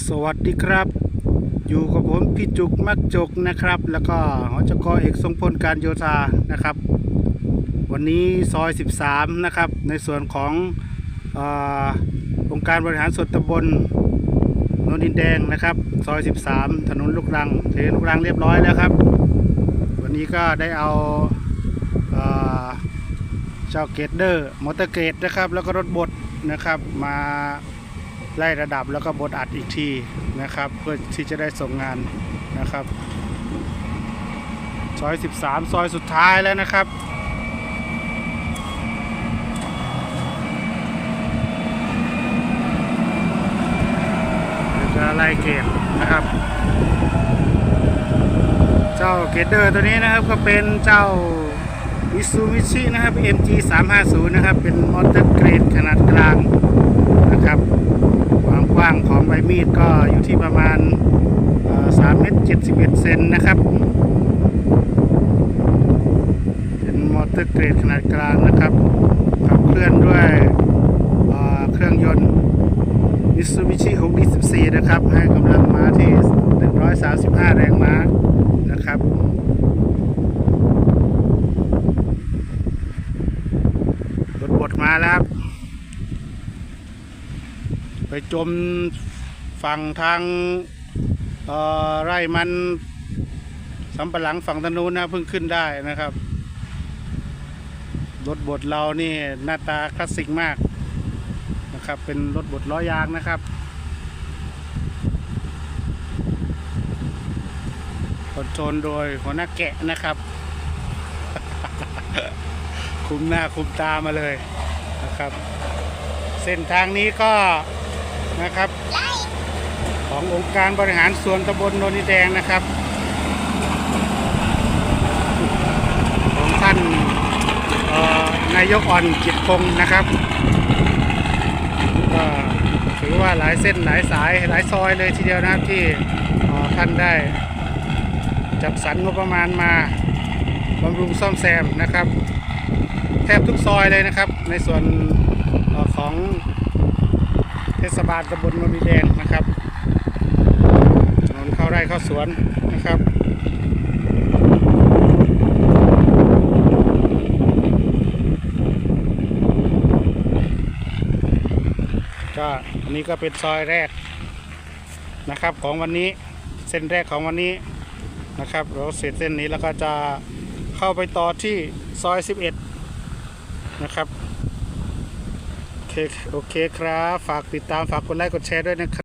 สวัสดีครับ อยู่กับผมพี่จุกมักจกนะครับ แล้วก็หอจกอเอกทรงพลการโยธานะครับ วันนี้ซอย 13 นะครับ ในส่วนของอองค์การบริหารส่วนตำบลโนนดินแดงนะครับ ซอย 13 ถนนลูกรังเทลูกรังเรียบร้อยแล้วครับ วันนี้ก็ได้เอาเจ้าเกตเดอร์มอเตอร์เกตนะครับ แล้วก็รถบดนะครับมา ไล่ระดับแล้วก็บดอัดอีกทีนะครับ เพื่อที่จะได้ส่งงานนะครับซอย 13 ซอยสุดท้ายแล้วนะครับจะไล่เกตนะครับ เจ้าเกตเดอร์ตัวนี้นะครับก็เป็นเจ้ามิซูมิชินะครับ MG 350นะครับ เป็นมอเตอร์เกรดขนาดกลางนะครับ ความกว้างของใบมีดก็อยู่ ที่ประมาณ3เมตร71เซนนะครับ เป็นมอเตอร์เกรดขนาดกลางนะครับขับเคลื่อนด้วยเครื่องยนต์มิตซูบิชิ624 นะครับ ให้กำลังม้าที่ 135 แรงม้านะครับรถบดมาแล้วไปจม ฝั่งทางไร่มันสำปะหลังฝั่งธนูนนะเพิ่งขึ้นได้นะครับรถบดเรานี่หน้าตาคลาสสิกมากนะครับ เป็นรถบดล้อยางนะครับ คอนโทรลโดยหัวหน้าแกะนะครับ คุมหน้าคุมตามาเลยนะครับ เส้นทางนี้ก็นะครับ ขององค์การบริหารส่วนตำบลโนนดิแดงนะครับของท่านนายกอ่อนจิตพงศ์นะครับก็ถือว่าหลายเส้นหลายสายหลายซอยเลยทีเดียวนะครับที่ท่านได้จัดสรรงบประมาณมาบำรุงซ่อมแซมนะครับ แทบทุกซอยเลยนะครับ ในส่วนของเทศบาลตำบลนนทแดงนะครับ ข้าไร่เข้าสวนนะครับก็อันนี้ก็เป็นซอยแรกนะครับของวันนี้เส้นแรกของวันนี้นะครับเราเสร็จเส้นนี้แล้วก็จะเข้าไปต่อที่ซอย 11 นะครับโอเคโอเคครับ ฝากติดตามฝากกดไลค์กดแชร์ด้วยนะครับ